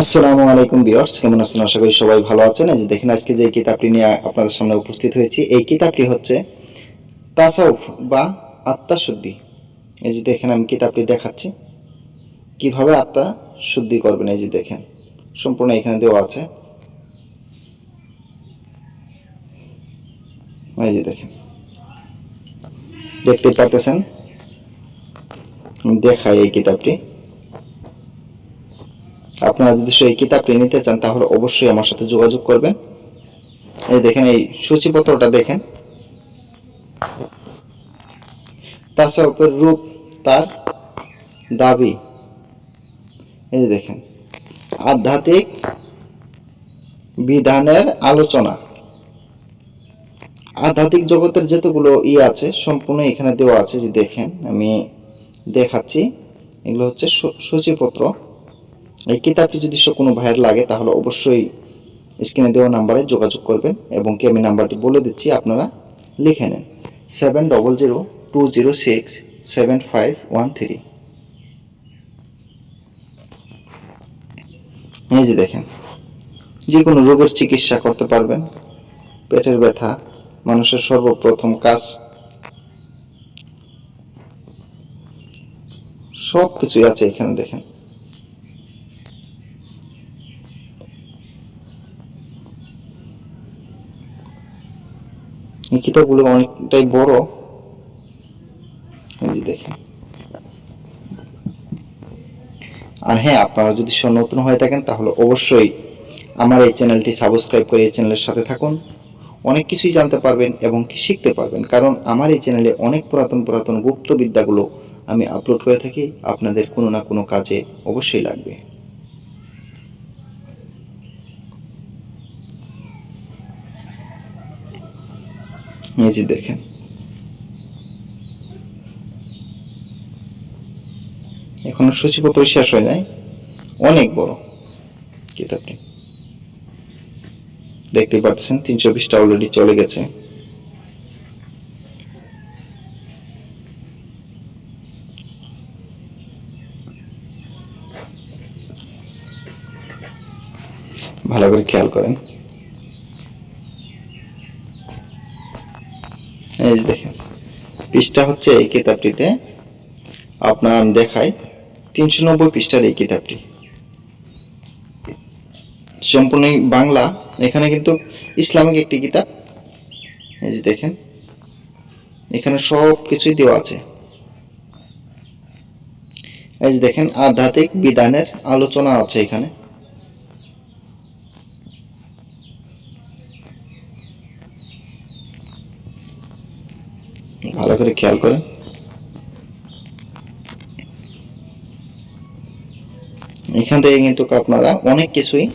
আসসালামু আলাইকুম বিয়ার্স কেমন আছেন? আশা করি সবাই ভালো আছেন। এই যে দেখেন, আজকে যে কিতাবটি নিয়ে আপনাদের সামনে উপস্থিত হয়েছি, এই কিতাবটি হচ্ছে তাসাউফ বা আত্মা শুদ্ধি এই যে দেখেন, আমি কিতাবটি দেখাচ্ছি। কীভাবে আত্মা শুদ্ধি করবেন? এই যে দেখেন, সম্পূর্ণ এখানে দেওয়া আছে। এই যে দেখেন, দেখতে পারতেছেন? দেখাই এই কিতাবটি। আপনারা যদি সেই কিতাবটি নিতে চান, তাহলে অবশ্যই আমার সাথে যোগাযোগ করবেন। এই দেখেন, এই সূচিপত্রটা দেখেন। তাসাউফের রূপ তার দাবি। এই দেখেন, আধ্যাত্মিক বিধানের আলোচনা। আধ্যাত্মিক জগতের যতগুলো ই আছে, সম্পূর্ণ এখানে দেওয়া আছে, যে দেখেন, আমি দেখাচ্ছি। এগুলো হচ্ছে সূচিপত্র। এই কিতাবটি যদি কোনো ভাইয়ের লাগে, তাহলে অবশ্যই স্ক্রিনে দেওয়া নাম্বারে যোগাযোগ করবেন এবং কি আমি নাম্বারটি বলে দিচ্ছি, আপনারা লিখে নেন। Seven double zero two zero six seven five one three. এই যে দেখেন, যে কোনো রোগের চিকিৎসা করতে পারবেন। পেটের ব্যথা, মানুষের সর্বপ্রথম কাজ। সব কিছুই আছে এখানে দেখেন। এই অনেকটাই বড়। দেখেন। আর হ্যাঁ আপনারা যদি নতুন হয়ে থাকেন, তাহলে অবশ্যই আমার এই চ্যানেলটি সাবস্ক্রাইব করে এই চ্যানেলের সাথে থাকুন। অনেক কিছুই জানতে পারবেন এবং কি শিখতে পারবেন। কারণ আমার এই চ্যানেলে অনেক পুরাতন পুরাতন গুপ্ত বিদ্যাগুলো আমি আপলোড করে থাকি। আপনাদের কোনো না কোনো কাজে অবশ্যই লাগবে। এই দেখেন। এখনও সূচিপত্র শেষ হয়ে যায় অনেক বড় কিতাবটি দেখতে পাচ্ছেন, তিনশো বিশটা অলরেডি চলে গেছে। ভালো করে খেয়াল করেন। এই যে দেখেন, পৃষ্ঠা হচ্ছে এই কিতাবটিতে। আপনার আমি দেখাই তিনশো নব্বই পৃষ্ঠার এই কিতাবটি। সম্পূর্ণই বাংলা, এখানে কিন্তু ইসলামিক একটি কিতাব। এই যে দেখেন, এখানে সব কিছুই দেওয়া আছে। এই যে দেখেন, আধ্যাত্মিক বিধানের আলোচনা আছে এখানে। ভালো করে খেয়াল করেন এখান থেকে কিন্তু আপনারা অনেক কিছুই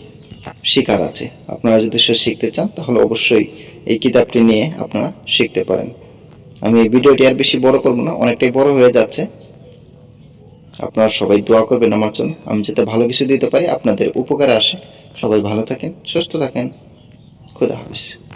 শেখার আছে। আপনারা যদি সে শিখতে চান, তাহলে অবশ্যই এই কিতাবটি নিয়ে আপনারা শিখতে পারেন। আমি এই ভিডিওটি আর বেশি বড় করব না, অনেকটাই বড় হয়ে যাচ্ছে। আপনারা সবাই দোয়া করবেন আমার জন্য। আমি যাতে ভালো কিছু দিতে পারি, আপনাদের উপকারে আসে। সবাই ভালো থাকেন, সুস্থ থাকেন। খুদা হাফিজ।